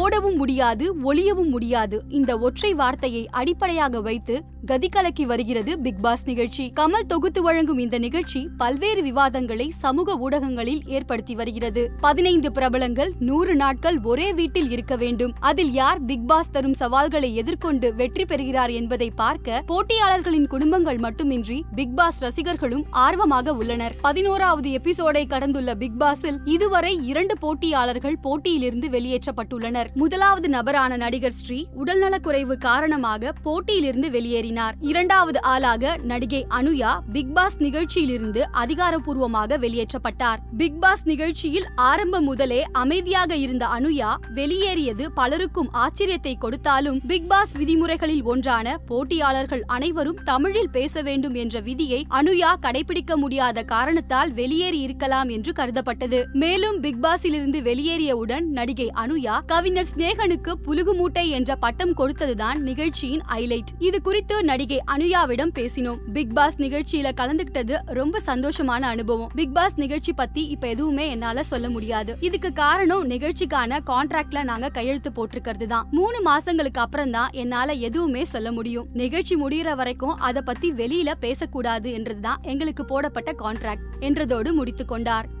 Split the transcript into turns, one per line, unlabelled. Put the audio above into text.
ஓடவும் முடியாது ஒளியவும் முடியாது. இந்த ஒற்றை வார்த்தையை அடிப்படையாக வைத்து கதி கலக்கி வருகிறது பிக் பாஸ் நிகழ்ச்சி. கமல் தொகுத்து வழங்கும் இந்த நிகழ்ச்சி பல்வேறு விவாதங்களை சமூக ஊடகங்களில் ஏற்படுத்தி வருகிறது. பதினைந்து பிரபலங்கள் நூறு நாட்கள் ஒரே வீட்டில் இருக்க வேண்டும். அதில் யார் பிக் பாஸ் தரும் சவால்களை எதிர்கொண்டு வெற்றி பெறுகிறார் என்பதை பார்க்க போட்டியாளர்களின் குடும்பங்கள் மட்டுமின்றி பிக் பாஸ் ரசிகர்களும் ஆர்வமாக உள்ளனர். பதினோராவது எபிசோடை கடந்துள்ள பிக் பாஸில் இதுவரை இரண்டு போட்டியாளர்கள் போட்டியிலிருந்து வெளியேற்றப்பட்டுள்ளனர். உள்ளனர் முதலாவது நபரான நடிகர் ஸ்ரீ உடல்நலக்குறைவு காரணமாக போட்டியிலிருந்து வெளியேறினார். இரண்டாவது ஆளாக நடிகை அனுயா பிக் பாஸ் நிகழ்ச்சியிலிருந்து அதிகாரப்பூர்வமாக வெளியேற்றப்பட்டார். பிக் பாஸ் நிகழ்ச்சியில் ஆரம்பம் முதலே அமைதியாக இருந்த அனுயா வெளியேறியது பலருக்கும் ஆச்சரியத்தை கொடுத்தாலும் பிக் பாஸ் விதிமுறைகளில் ஒன்றான போட்டியாளர்கள் அனைவரும் தமிழில் பேச வேண்டும் என்ற விதியை அனுயா கடைபிடிக்க முடியாத காரணத்தால் வெளியேறி இருக்கலாம் என்று கருதப்பட்டது. மேலும் பிக் பாஸிலிருந்து வெளியேறியவுடன் நடிகை அனுயா கவிஞர் ஸ்நேகனுக்கு புலுகு மூட்டை என்ற பட்டம் கொடுத்ததுதான் நிகழ்ச்சியின் ஹைலைட் இது குறித்து நடிகை அனுயாவிடம் பேசினோம். பிக் பாஸ் நிகழ்ச்சியில கலந்துகிட்டது ரொம்ப சந்தோஷமான அனுபவம். பிக் பாஸ் நிகழ்ச்சி பத்தி இப்ப எதுவுமே என்னால சொல்ல முடியாது. இதுக்கு காரணம் நிகழ்ச்சிக்கான கான்ட்ராக்ட்ல நாங்க கையெழுத்து போட்டிருக்கிறது தான் மூணு மாசங்களுக்கு அப்புறம் தான் என்னால எதுவுமே சொல்ல முடியும். நிகழ்ச்சி முடியற வரைக்கும் அதை பத்தி வெளியில பேசக்கூடாது என்றதுதான் எங்களுக்கு போடப்பட்ட கான்ட்ராக்ட் என்றதோடு முடித்துக் கொண்டார்.